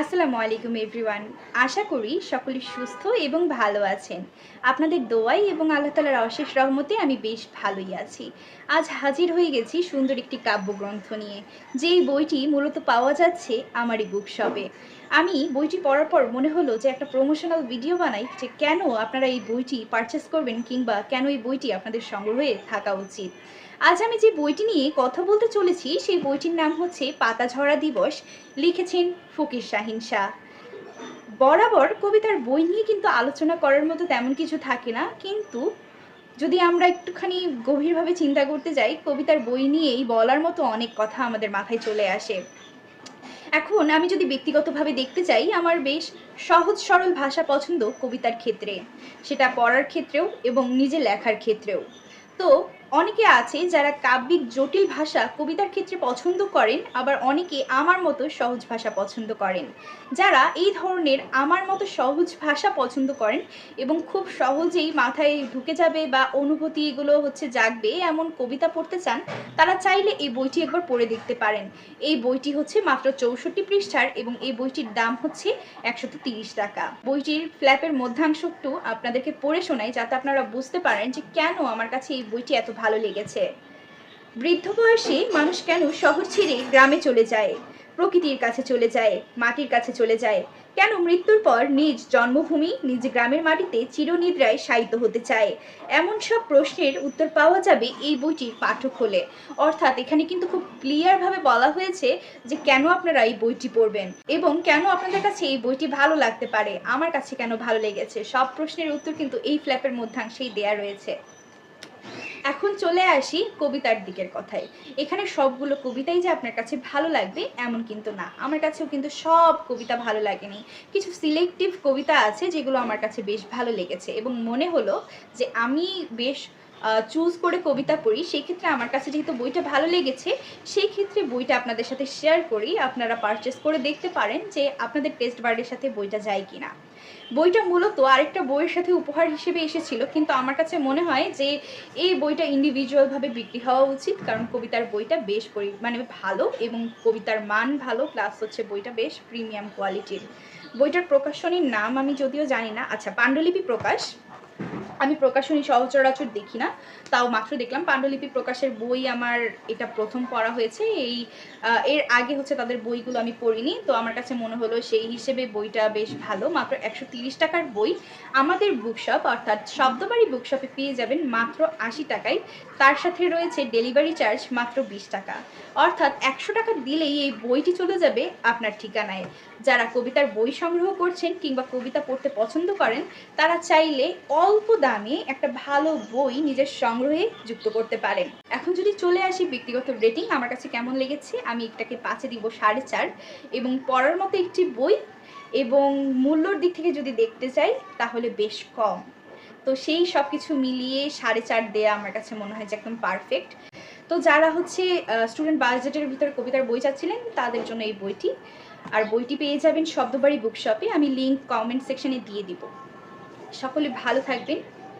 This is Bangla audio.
আসসালামু আলাইকুম এভরিওয়ান আশা করি সকলে সুস্থ এবং ভালো আছেন। আপনাদের দোয়াই এবং আল্লাহ তালার অশেষ রহমতে আমি বেশ ভালোই আছি। আজ হাজির হয়ে গেছি সুন্দর একটি কাব্যগ্রন্থ নিয়ে। যেই বইটি মূলত পাওয়া যাচ্ছে আমারই বুক শপে আমি বইটি পড়ার পর মনে হলো যে একটা প্রমোশনাল ভিডিও বানাই যে কেন আপনারা এই বইটি পারচেস করবেন কিংবা কেন এই বইটি আপনাদের সংগ্রহে থাকা উচিত। আজ আমি যে বইটি নিয়ে কথা বলতে চলেছি, সেই বইটির নাম হচ্ছে পাতাঝরা দিবস, লিখেছেন ফকির শাহিন শাহ। বরাবর কবিতার বই নিয়ে কিন্তু আলোচনা করার মতো তেমন কিছু থাকে না, কিন্তু যদি আমরা একটুখানি গভীরভাবে চিন্তা করতে যাই, কবিতার বই নিয়েই বলার মতো অনেক কথা আমাদের মাথায় চলে আসে। এখন আমি যদি ব্যক্তিগতভাবে দেখতে চাই, আমার বেশ সহজ সরল ভাষা পছন্দ কবিতার ক্ষেত্রে। সেটা পড়ার ক্ষেত্রেও এবং নিজে লেখার ক্ষেত্রেও। তো অনেকে আছে যারা কাব্যিক জটিল ভাষা কবিতার ক্ষেত্রে পছন্দ করেন, আবার অনেকে আমার মতো সহজ ভাষা পছন্দ করেন। যারা এই ধরনের আমার মতো সহজ ভাষা পছন্দ করেন এবং খুব সহজেই মাথায় ঢুকে যাবে বা অনুভূতি এগুলো হচ্ছে জাগবে এমন কবিতা পড়তে চান, তারা চাইলে এই বইটি একবার পড়ে দেখতে পারেন। এই বইটি হচ্ছে মাত্র চৌষট্টি পৃষ্ঠার এবং এই বইটির দাম হচ্ছে একশত টাকা। বইটির ফ্ল্যাপের মধ্যাংশ একটু আপনাদেরকে পড়ে শোনাই, যাতে আপনারা বুঝতে পারেন যে কেন আমার কাছে এই বইটি এত ভালো লেগেছে। বৃদ্ধ বয়সে মানুষ কেন শহর ছেড়ে গ্রামে চলে যায়, প্রকৃতির কাছে চলে যায়, মাটির কাছে চলে যায়? কেন মৃত্যুর পর নিজ জন্মভূমি, নিজ গ্রামের মাটিতে চিরনিদ্রায় শায়িত হতে চায়? এমন সব প্রশ্নের উত্তর পাওয়া যাবে এই বইটির পাঠক হলে। অর্থাৎ এখানে কিন্তু খুব ক্লিয়ারভাবে বলা হয়েছে যে কেন আপনারা এই বইটি পড়বেন এবং কেন আপনাদের কাছে এই বইটি ভালো লাগতে পারে, আমার কাছে কেন ভালো লেগেছে? সব প্রশ্নের উত্তর কিন্তু এই ফ্ল্যাপের মধ্যাংশেই দেয়া রয়েছে। এখন চলে আসি কবিতার দিকের কথায়। এখানে সবগুলো কবিতাই যে আপনার কাছে ভালো লাগবে, এমন কিন্তু না। আমার কাছেও কিন্তু সব কবিতা ভালো লাগেনি। কিছু সিলেক্টিভ কবিতা আছে যেগুলো আমার কাছে বেশ ভালো লেগেছে এবং মনে হলো যে আমি বেশ চুজ করে কবিতা পড়ি সেই ক্ষেত্রে আমার কাছে যেহেতু বইটা ভালো লেগেছে সেই ক্ষেত্রে বইটা আপনাদের সাথে শেয়ার করি। আপনারা পারচেস করে দেখতে পারেন যে আপনাদের টেস্ট বার্ডের সাথে বইটা যায় কিনা। বইটা মূলত আরেকটা বইয়ের সাথে উপহার হিসেবে এসেছিল, কিন্তু আমার কাছে মনে হয় যে এই বইটা ইন্ডিভিজুয়ালভাবে বিক্রি হওয়া উচিত, কারণ কবিতার বইটা বেশ পরি মানে ভালো এবং কবিতার মান ভালো প্লাস হচ্ছে বইটা বেশ প্রিমিয়াম কোয়ালিটির বইটার প্রকাশনীর নাম আমি যদিও জানি না। আচ্ছা পাণ্ডুলিপি প্রকাশ। আমি প্রকাশনী সহচরাচর দেখি না, তাও মাত্র দেখলাম। পাণ্ডুলিপি প্রকাশের বই আমার এটা প্রথম পড়া হয়েছে। এই এর আগে হচ্ছে তাদের বইগুলো আমি পড়িনি, তো আমার কাছে মনে হলো সেই হিসেবে বইটা বেশ ভালো। মাত্র একশো টাকার বই। আমাদের বুকশপ অর্থাৎ শব্দবাড়ি বুকশপে পেয়ে যাবেন মাত্র আশি টাকায়। তার সাথে রয়েছে ডেলিভারি চার্জ মাত্র বিশ টাকা। অর্থাৎ একশো টাকা দিলেই এই বইটি চলে যাবে আপনার ঠিকানায়। যারা কবিতার বই সংগ্রহ করছেন কিংবা কবিতা পড়তে পছন্দ করেন, তারা চাইলে অল্প দামে একটা ভালো বই নিজের সংগ্রহে যুক্ত করতে পারেন। এখন যদি চলে আসি ব্যক্তিগত রেটিং, আমার কাছে কেমন লেগেছে? আমি এটাকে পাঁচে দিব সাড়ে চার এবং পড়ার মতো একটি বই এবং মূল্যর দিক থেকে যদি দেখতে চাই, তাহলে বেশ কম। তো সেই সব কিছু মিলিয়ে সাড়ে চার দেয়া আমার কাছে মনে হয় যে একদম পারফেক্ট। তো যারা হচ্ছে স্টুডেন্ট বাজেটের ভিতরে কবিতার বই চাচ্ছিলেন, তাদের জন্য এই বইটি। আর বইটি পেয়ে যাবেন শব্দবাড়ি বুকশপে, আমি লিঙ্ক কমেন্ট সেকশনে দিয়ে দিব। সকলে ভালো থাকবেন।